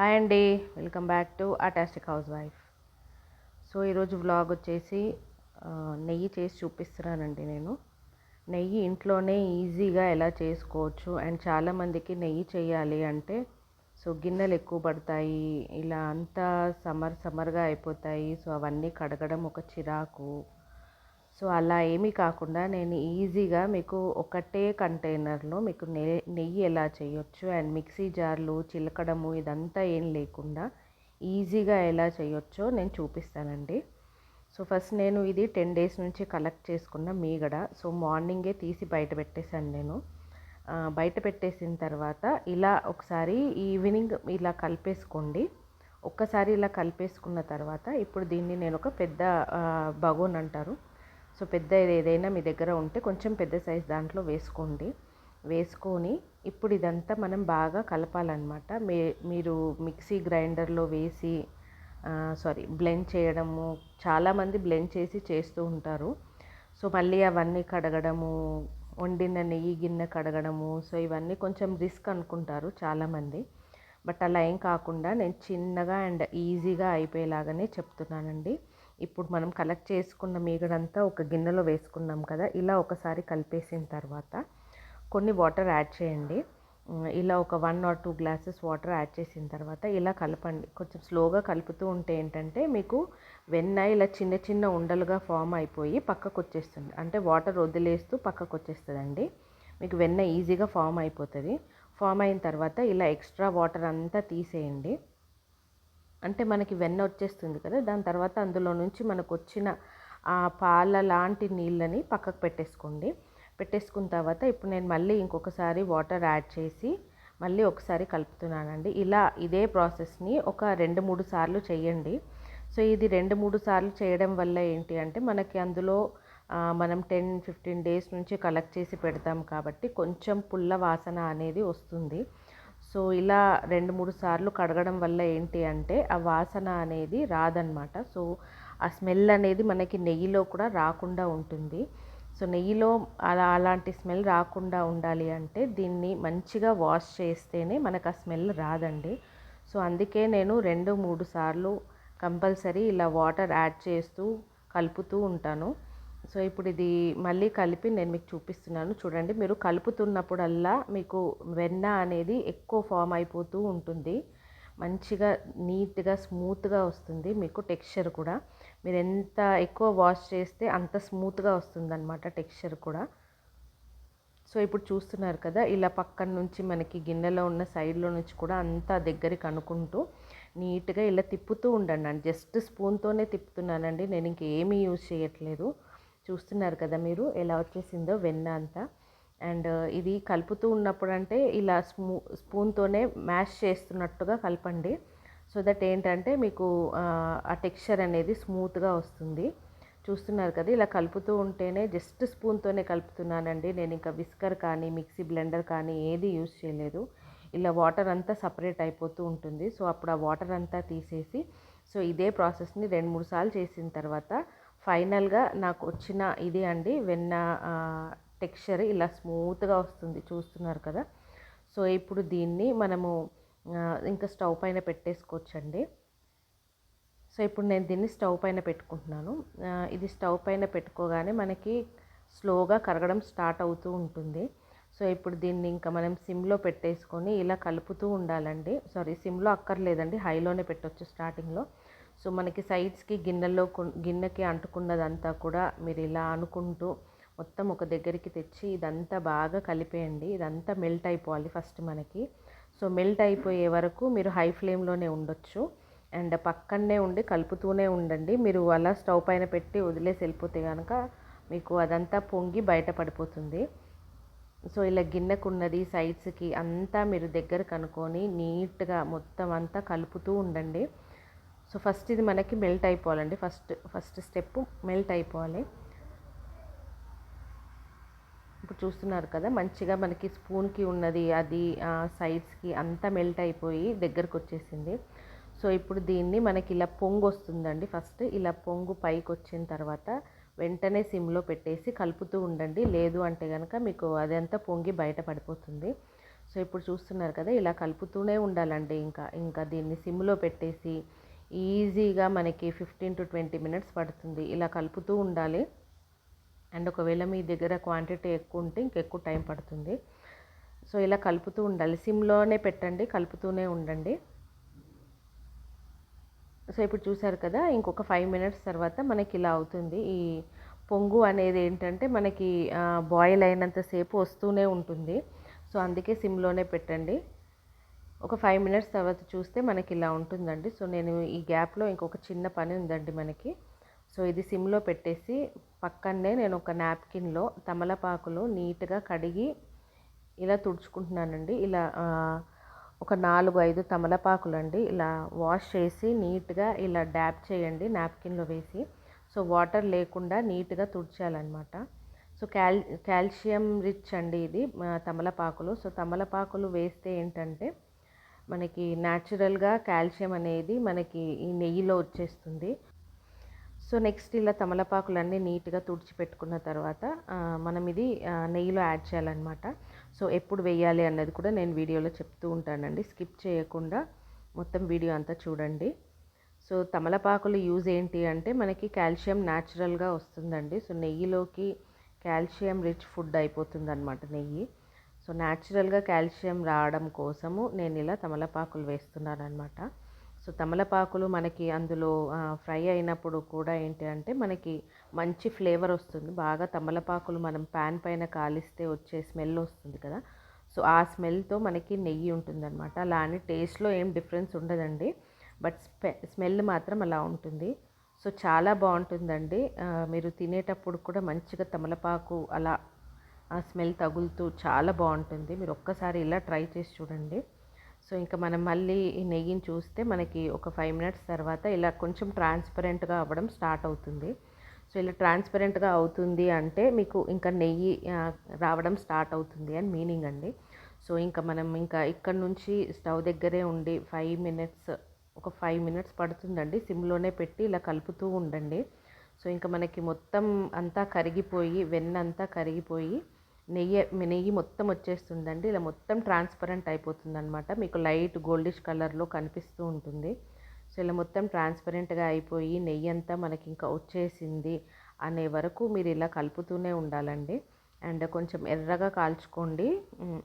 Hi అండి welcome back to అటాస్టిక్ housewife so ఈరోజు వ్లాగ్ వచ్చేసి నెయ్యి చేసి చూపిస్తున్నానండి నేను. నెయ్యి ఇంట్లోనే ఈజీగా ఎలా చేసుకోవచ్చు అండ్ చాలామందికి నెయ్యి చేయాలి అంటే సో గిన్నెలు ఎక్కువ పడతాయి ఇలా అంతా సమ్మర్ సమ్మర్గా అయిపోతాయి. సో అవన్నీ కడగడం ఒక చిరాకు. సో అలా ఏమీ కాకుండా నేను ఈజీగా మీకు ఒకటే కంటైనర్లో మీకు నెయ్యి ఎలా చేయొచ్చు అండ్ మిక్సీ జార్లు చిలకడము ఇదంతా ఏం లేకుండా ఈజీగా ఎలా చేయొచ్చో నేను చూపిస్తానండి. సో ఫస్ట్ నేను ఇది టెన్ డేస్ నుంచి కలెక్ట్ చేసుకున్న మీగడ. సో మార్నింగే తీసి బయట పెట్టేశాను నేను. బయట పెట్టేసిన తర్వాత ఇలా ఒకసారి ఈవినింగ్ ఇలా కలిపేసుకోండి. ఒక్కసారి ఇలా కలిపేసుకున్న తర్వాత ఇప్పుడు దీన్ని నేను ఒక పెద్ద బగోన్ అంటారు. సో పెద్ద ఏదైనా మీ దగ్గర ఉంటే కొంచెం పెద్ద సైజ్ దాంట్లో వేసుకోండి. వేసుకొని ఇప్పుడు ఇదంతా మనం బాగా కలపాలన్నమాట. మీ మీరు మిక్సీ గ్రైండర్లో వేసి సారీ బ్లెండ్ చేయడము చాలామంది బ్లెండ్ చేసి చేస్తూ ఉంటారు. సో మళ్ళీ అవన్నీ కడగడము వండిన నెయ్యి గిన్నె కడగడము సో ఇవన్నీ కొంచెం రిస్క్ అనుకుంటారు చాలామంది. బట్ అలా ఏం కాకుండా నేను చిన్నగా అండ్ ఈజీగా అయిపోయేలాగానే చెప్తున్నానండి. ఇప్పుడు మనం కలెక్ట్ చేసుకున్న మీగడంతా ఒక గిన్నెలో వేసుకున్నాం కదా ఇలా ఒకసారి కలిపేసిన తర్వాత కొన్ని వాటర్ యాడ్ చేయండి. ఇలా ఒక one or two glasses water add చేసిన తర్వాత ఇలా కలపండి. కొంచెం స్లోగా కలుపుతూ ఉంటే ఏంటంటే మీకు వెన్న ఇలా చిన్న చిన్న ఉండలుగా ఫామ్ అయిపోయి పక్కకు వచ్చేస్తుంది అంటే వాటర్ వదిలేస్తూ పక్కకు వచ్చేస్తుందండి మీకు వెన్న ఈజీగా ఫామ్ అయిపోతుంది. ఫామ్ అయిన తర్వాత ఇలా ఎక్స్ట్రా వాటర్ అంతా తీసేయండి. అంటే మనకి వెన్న వచ్చేస్తుంది కదా దాని తర్వాత అందులో నుంచి మనకు వచ్చిన ఆ పాల లాంటి నీళ్ళని పక్కకు పెట్టేసుకోండి. పెట్టేసుకున్న తర్వాత ఇప్పుడు నేను మళ్ళీ ఇంకొకసారి వాటర్ యాడ్ చేసి మళ్ళీ ఒకసారి కలుపుతున్నానండి. ఇలా ఇదే ప్రాసెస్ని ఒక రెండు మూడు సార్లు చేయండి. సో ఇది రెండు మూడు సార్లు చేయడం వల్ల ఏంటి అంటే మనకి అందులో మనం టెన్ ఫిఫ్టీన్ డేస్ నుంచి కలెక్ట్ చేసి పెడతాం కాబట్టి కొంచెం పుల్ల వాసన అనేది వస్తుంది. సో ఇలా రెండు మూడు సార్లు కడగడం వల్ల ఏంటి అంటే ఆ వాసన అనేది రాదనమాట. సో ఆ స్మెల్ అనేది మనకి నెయ్యిలో కూడా రాకుండా ఉంటుంది. సో నెయ్యిలో అలా అలాంటి స్మెల్ రాకుండా ఉండాలి అంటే దీన్ని మంచిగా వాష్ చేస్తేనే మనకు ఆ స్మెల్ రాదండి. సో అందుకే నేను రెండు మూడు సార్లు కంపల్సరీ ఇలా వాటర్ యాడ్ చేస్తూ కలుపుతూ ఉంటాను. సో ఇప్పుడు ఇది మళ్ళీ కలిపి నేను మీకు చూపిస్తున్నాను. చూడండి మీరు కలుపుతున్నప్పుడల్లా మీకు వెన్న అనేది ఎక్కువ ఫామ్ అయిపోతూ ఉంటుంది. మంచిగా నీట్గా స్మూత్గా వస్తుంది మీకు టెక్స్చర్ కూడా. మీరు ఎంత ఎక్కువ వాష్ చేస్తే అంత స్మూత్గా వస్తుంది అనమాట టెక్స్చర్ కూడా. సో ఇప్పుడు చూస్తున్నారు కదా ఇలా పక్కన నుంచి మనకి గిన్నెలో ఉన్న సైడ్లో నుంచి కూడా అంతా దగ్గరికి అనుకుంటూ నీట్గా ఇలా తిప్పుతూ ఉండండి. అండి జస్ట్ స్పూన్తోనే తిప్పుతున్నానండి. నేను ఇంకేమీ యూజ్ చేయట్లేదు. చూస్తున్నారు కదా మీరు ఎలా వచ్చేసిందో వెన్న అంతా. అండ్ uh, ఇది కలుపుతూ ఉన్నప్పుడు అంటే ఇలా స్మూ స్పూన్తోనే మ్యాష్ చేస్తున్నట్టుగా కలపండి. సో దట్ ఏంటంటే మీకు uh, ఆ, టెక్స్చర్ అనేది స్మూత్గా వస్తుంది. చూస్తున్నారు కదా ఇలా కలుపుతూ ఉంటేనే జస్ట్ స్పూన్తోనే కలుపుతున్నానండి. నేను ఇంకా విస్కర్ కానీ మిక్సీ బ్లెండర్ కానీ ఏది యూజ్ చేయలేదు. ఇలా వాటర్ అంతా సపరేట్ అయిపోతూ ఉంటుంది. సో అప్పుడు ఆ వాటర్ అంతా తీసేసి సో ఇదే ప్రాసెస్ని రెండు మూడు సార్లు చేసిన తర్వాత ఫైనల్గా నాకు వచ్చిన ఇది అండి. వెన్న టెక్స్చర్ ఇలా స్మూత్గా వస్తుంది చూస్తున్నారు కదా. సో ఇప్పుడు దీన్ని మనము ఇంకా స్టవ్ పైన పెట్టేసుకోవచ్చండి. సో ఇప్పుడు నేను దీన్ని స్టవ్ పైన పెట్టుకుంటున్నాను. ఇది స్టవ్ పైన పెట్టుకోగానే మనకి స్లోగా కరగడం స్టార్ట్ అవుతూ ఉంటుంది. సో ఇప్పుడు దీన్ని ఇంకా మనం సిమ్లో పెట్టేసుకొని ఇలా కలుపుతూ ఉండాలండి. సారీ సిమ్లో అక్కర్లేదండి. హైలోనే పెట్టొచ్చు స్టార్టింగ్లో. సో మనకి సైడ్స్కి గిన్నెలో గిన్నెకి అంటుకున్నదంతా కూడా మీరు ఇలా అనుకుంటూ మొత్తం ఒక దగ్గరికి తెచ్చి ఇదంతా బాగా కలిపేయండి. ఇదంతా మెల్ట్ అయిపోవాలి ఫస్ట్ మనకి. సో మెల్ట్ అయిపోయే వరకు మీరు హై ఫ్లేమ్లోనే ఉండొచ్చు. అండ్ పక్కనే ఉండి కలుపుతూనే ఉండండి. మీరు అలా స్టవ్ పైన పెట్టి వదిలేసి వెళ్ళిపోతే కనుక మీకు అదంతా పొంగి బయట పడిపోతుంది. సో ఇలా గిన్నెకున్నది సైడ్స్కి అంతా మీరు దగ్గర కనుక్కొని నీట్గా మొత్తం అంతా కలుపుతూ ఉండండి. సో ఫస్ట్ ఇది మనకి మెల్ట్ అయిపోవాలండి. ఫస్ట్ ఫస్ట్ స్టెప్ మెల్ట్ అయిపోవాలి. ఇప్పుడు చూస్తున్నారు కదా మంచిగా మనకి స్పూన్కి ఉన్నది అది సైడ్స్కి అంతా మెల్ట్ అయిపోయి దగ్గరకు వచ్చేసింది. సో ఇప్పుడు దీన్ని మనకి ఇలా పొంగు వస్తుందండి. ఫస్ట్ ఇలా పొంగు పైకి వచ్చిన తర్వాత వెంటనే సిమ్లో పెట్టేసి కలుపుతూ ఉండండి. లేదు అంటే కనుక మీకు అదంతా పొంగి బయట పడిపోతుంది. సో ఇప్పుడు చూస్తున్నారు కదా ఇలా కలుపుతూనే ఉండాలండి. ఇంకా ఇంకా దీన్ని సిమ్లో పెట్టేసి ఈజీగా మనకి ఫిఫ్టీన్ టు ట్వంటీ మినిట్స్ పడుతుంది. ఇలా కలుపుతూ ఉండాలి. అండ్ ఒకవేళ మీ దగ్గర క్వాంటిటీ ఎక్కువ ఉంటే ఇంకెక్కువ టైం పడుతుంది. సో ఇలా కలుపుతూ ఉండాలి. సిమ్లోనే పెట్టండి కలుపుతూనే ఉండండి. సో ఇప్పుడు చూసారు కదా ఇంకొక ఫైవ్ మినిట్స్ తర్వాత మనకి ఇలా అవుతుంది. ఈ పొంగు అనేది ఏంటంటే మనకి బాయిల్ అయినంతసేపు వస్తూనే ఉంటుంది. సో అందుకే సిమ్లోనే పెట్టండి. ఒక ఫైవ్ మినిట్స్ తర్వాత చూస్తే మనకి ఇలా ఉంటుందండి. సో నేను ఈ గ్యాప్లో ఇంకొక చిన్న పని ఉందండి మనకి. సో ఇది సిమ్లో పెట్టేసి పక్కనే నేను ఒక నాప్కిన్లో తమలపాకులు నీట్గా కడిగి ఇలా తుడుచుకుంటున్నానండి. ఇలా ఒక నాలుగు ఐదు తమలపాకులు అండి ఇలా వాష్ చేసి నీట్గా ఇలా డ్యాప్ చేయండి నాప్కిన్లో వేసి. సో వాటర్ లేకుండా నీట్గా తుడిచాలన్నమాట. సో క్యాల్ కాల్షియం రిచ్ అండి ఇది తమలపాకులు. సో తమలపాకులు వేస్తే ఏంటంటే మనకి న్యాచురల్గా కాల్షియం అనేది మనకి ఈ నెయ్యిలో వచ్చేస్తుంది. సో నెక్స్ట్ ఇలా తమలపాకులన్నీ నీట్గా తుడిచిపెట్టుకున్న తర్వాత మనం ఇది నెయ్యిలో యాడ్ చేయాలన్నమాట. సో ఎప్పుడు వేయాలి అన్నది కూడా నేను వీడియోలో చెప్తూ ఉంటానండి. స్కిప్ చేయకుండా మొత్తం వీడియో అంతా చూడండి. సో తమలపాకులు యూజ్ ఏంటి అంటే మనకి కాల్షియం న్యాచురల్గా వస్తుందండి. సో నెయ్యిలోకి కాల్షియం రిచ్ ఫుడ్ అయిపోతుంది అనమాట నెయ్యి. సో న్యాచురల్గా కాల్షియం రావడం కోసము నేను ఇలా తమలపాకులు వేస్తున్నాను అనమాట సో తమలపాకులు మనకి అందులో ఫ్రై అయినప్పుడు కూడా ఏంటి అంటే మనకి మంచి ఫ్లేవర్ వస్తుంది. బాగా తమలపాకులు మనం ప్యాన్ పైన కాలిస్తే వచ్చే స్మెల్ వస్తుంది కదా. సో ఆ స్మెల్తో మనకి నెయ్యి ఉంటుందన్నమాట. అలా అని టేస్ట్లో ఏం డిఫరెన్స్ ఉండదండి. బట్ స్మె స్మెల్ మాత్రం అలా ఉంటుంది. సో చాలా బాగుంటుందండి. మీరు తినేటప్పుడు కూడా మంచిగా తమలపాకు అలా ఆ స్మెల్ తగులుతూ చాలా బాగుంటుంది. మీరు ఒక్కసారి ఇలా ట్రై చేసి చూడండి. సో ఇంకా మనం మళ్ళీ ఈ నెయ్యిని చూస్తే మనకి ఒక ఫైవ్ మినిట్స్ తర్వాత ఇలా కొంచెం ట్రాన్స్పరెంట్గా అవ్వడం స్టార్ట్ అవుతుంది. సో ఇలా ట్రాన్స్పరెంట్గా అవుతుంది అంటే మీకు ఇంకా నెయ్యి రావడం స్టార్ట్ అవుతుంది అని మీనింగ్ అండి. సో ఇంకా మనం ఇంకా ఇక్కడ నుంచి స్టవ్ దగ్గరే ఉండి ఫైవ్ మినిట్స్ ఒక ఫైవ్ మినిట్స్ పడుతుందండి. సిమ్లోనే పెట్టి ఇలా కలుపుతూ ఉండండి. సో ఇంకా మనకి మొత్తం అంతా కరిగిపోయి వెన్న అంతా కరిగిపోయి నెయ్యి నెయ్యి మొత్తం వచ్చేస్తుందండి. ఇలా మొత్తం ట్రాన్స్పరెంట్ అయిపోతుందనమాట మీకు లైట్ గోల్డిష్ కలర్లో కనిపిస్తూ ఉంటుంది. సో ఇలా మొత్తం ట్రాన్స్పరెంట్గా అయిపోయి నెయ్యి అంతా మనకి ఇంకా వచ్చేసింది అనే వరకు మీరు ఇలా కలుపుతూనే ఉండాలండి. అండ్ కొంచెం ఎర్రగా కాల్చుకోండి.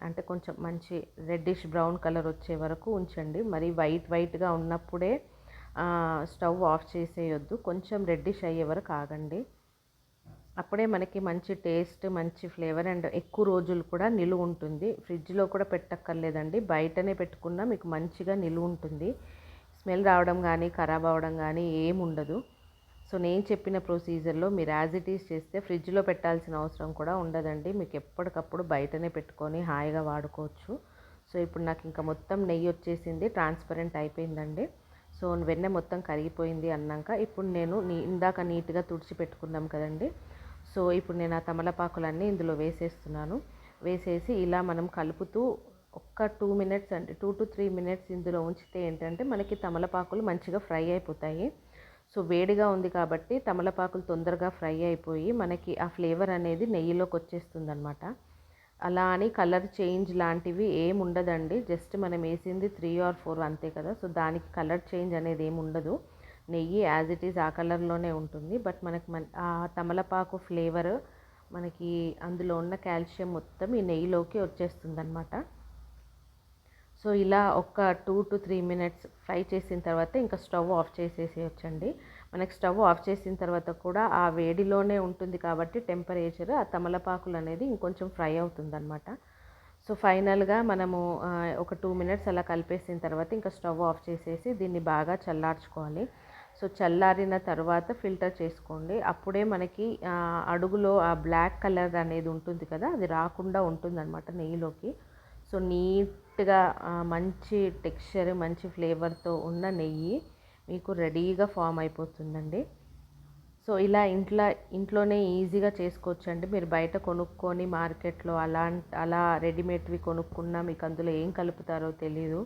అంటే కొంచెం మంచి రెడ్డిష్ బ్రౌన్ కలర్ వచ్చే వరకు ఉంచండి. మరి వైట్ వైట్గా ఉన్నప్పుడే స్టవ్ ఆఫ్ చేసేయొద్దు. కొంచెం రెడ్డిష్ అయ్యే వరకు ఆగండి. అప్పుడే మనకి మంచి టేస్ట్ మంచి ఫ్లేవర్ అండ్ ఎక్కువ రోజులు కూడా నిలువ ఉంటుంది. ఫ్రిడ్జ్లో కూడా పెట్టక్కర్లేదండి. బయటనే పెట్టుకున్నా మీకు మంచిగా నిలువ ఉంటుంది. స్మెల్ రావడం కానీ ఖరాబ్ అవ్వడం కానీ ఏం ఉండదు. సో నేను చెప్పిన ప్రొసీజర్లో మీరు యాజ్ ఇట్ ఈస్ చేస్తే ఫ్రిడ్జ్లో పెట్టాల్సిన అవసరం కూడా ఉండదండి. మీకు ఎప్పటికప్పుడు బయటనే పెట్టుకొని హాయిగా వాడుకోవచ్చు. సో ఇప్పుడు నాకు ఇంకా మొత్తం నెయ్యి వచ్చేసింది ట్రాన్స్పరెంట్ అయిపోయిందండి. సో వెన్నె మొత్తం కరిగిపోయింది అన్నాక ఇప్పుడు నేను నీ ఇందాక నీట్గా తుడిచి పెట్టుకున్నాం కదండి. సో ఇప్పుడు నేను ఆ తమలపాకులన్నీ ఇందులో వేసేస్తున్నాను. వేసేసి ఇలా మనం కలుపుతూ ఒక్క టూ మినిట్స్ అంటే టూ టు త్రీ మినిట్స్ ఇందులో ఉంచితే ఏంటంటే మనకి తమలపాకులు మంచిగా ఫ్రై అయిపోతాయి. సో వేడిగా ఉంది కాబట్టి తమలపాకులు తొందరగా ఫ్రై అయిపోయి మనకి ఆ ఫ్లేవర్ అనేది నెయ్యిలోకి వచ్చేస్తుంది అనమాట అలా అని కలర్ చేంజ్ లాంటివి ఏం ఉండదండి. జస్ట్ మనం వేసింది త్రీ ఆర్ ఫోర్ అంతే కదా. సో దానికి కలర్ చేంజ్ అనేది ఏమి ఉండదు. నెయ్యి యాజ్ ఇట్ ఈజ్ ఆ కలర్లోనే ఉంటుంది. బట్ మనకి మన ఆ తమలపాకు ఫ్లేవర్ మనకి అందులో ఉన్న కాల్షియం మొత్తం ఈ నెయ్యిలోకి వచ్చేస్తుంది అనమాట సో ఇలా ఒక two to three minutes fry చేసిన తర్వాత ఇంకా స్టవ్ ఆఫ్ చేసేసి వచ్చండి మనకి స్టవ్ ఆఫ్ చేసిన తర్వాత కూడా ఆ వేడిలోనే ఉంటుంది కాబట్టి టెంపరేచర్ ఆ తమలపాకులు అనేది ఇంకొంచెం ఫ్రై అవుతుందన్నమాట. సో ఫైనల్గా మనము ఒక టూ మినిట్స్ అలా కలిపేసిన తర్వాత ఇంకా స్టవ్ ఆఫ్ చేసేసి దీన్ని బాగా చల్లార్చుకోవాలి. సో చల్లారిన తర్వాత ఫిల్టర్ చేసుకోండి. అప్పుడే మనకి అడుగులో ఆ బ్లాక్ కలర్ అనేది ఉంటుంది కదా అది రాకుండా ఉంటుందన్నమాట నెయ్యిలోకి. సో నీట్గా మంచి టెక్స్చర్ మంచి ఫ్లేవర్తో ఉన్న నెయ్యి మీకు రెడీగా ఫామ్ అయిపోతుందండి. సో ఇలా ఇంట్లో ఇంట్లోనే ఈజీగా చేసుకోవచ్చు అండి మీరు బయట కొనుక్కొని మార్కెట్లో అలా అలా రెడీమేడ్వి కొనుక్కున్నా మీకు అందులో ఏం కలుపుతారో తెలీదు.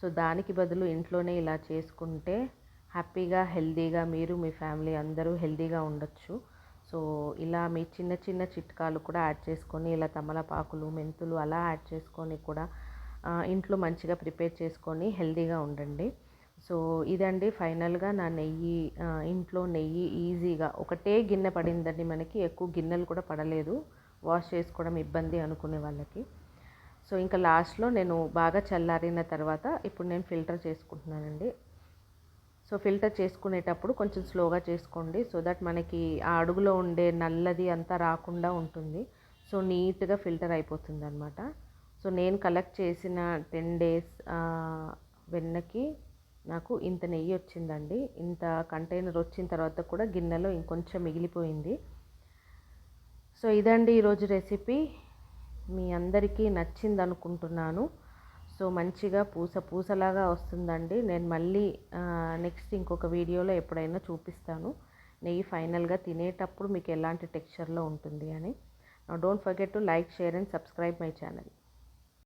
సో దానికి బదులు ఇంట్లోనే ఇలా చేసుకుంటే హ్యాపీగా హెల్తీగా మీరు మీ ఫ్యామిలీ అందరూ హెల్దీగా ఉండొచ్చు. సో ఇలా మీ చిన్న చిన్న చిట్కాలు కూడా యాడ్ చేసుకొని ఇలా తమలపాకులు మెంతులు అలా యాడ్ చేసుకొని కూడా ఇంట్లో మంచిగా ప్రిపేర్ చేసుకొని హెల్దీగా ఉండండి. సో ఇదండి ఫైనల్గా నా నెయ్యి ఇంట్లో నెయ్యి ఈజీగా ఒకటే గిన్నె పడిందండి మనకి ఎక్కువ గిన్నెలు కూడా పడలేదు. వాష్ చేసుకోవడం ఇబ్బంది అనుకునే వాళ్ళకి. సో ఇంకా లాస్ట్లో నేను బాగా చల్లారిన తర్వాత ఇప్పుడు నేను ఫిల్టర్ చేసుకుంటున్నానండి. సో ఫిల్టర్ చేసుకునేటప్పుడు కొంచెం స్లోగా చేసుకోండి. సో దట్ మనకి ఆ అడుగులో ఉండే నల్లది అంతా రాకుండా ఉంటుంది. సో నీట్గా ఫిల్టర్ అయిపోతుంది అనమాట సో నేను కలెక్ట్ చేసిన టెన్ డేస్ వెన్నకి నాకు ఇంత నెయ్యి వచ్చిందండి. ఇంత కంటైనర్ వచ్చిన తర్వాత కూడా గిన్నెలో ఇంకొంచెం మిగిలిపోయింది. సో ఇదండి ఈరోజు రెసిపీ. మీ అందరికీ నచ్చింది అనుకుంటున్నాను సో మంచిగా పూస పూసలాగా వస్తుందండి. నేను మళ్ళీ నెక్స్ట్ ఇంకొక వీడియోలో ఎప్పుడైనా చూపిస్తాను. నెయ్యి ఫైనల్గా తినేటప్పుడు మీకు ఎలాంటి టెక్స్చర్లో ఉంటుంది అని. Don't forget to like share and subscribe my channel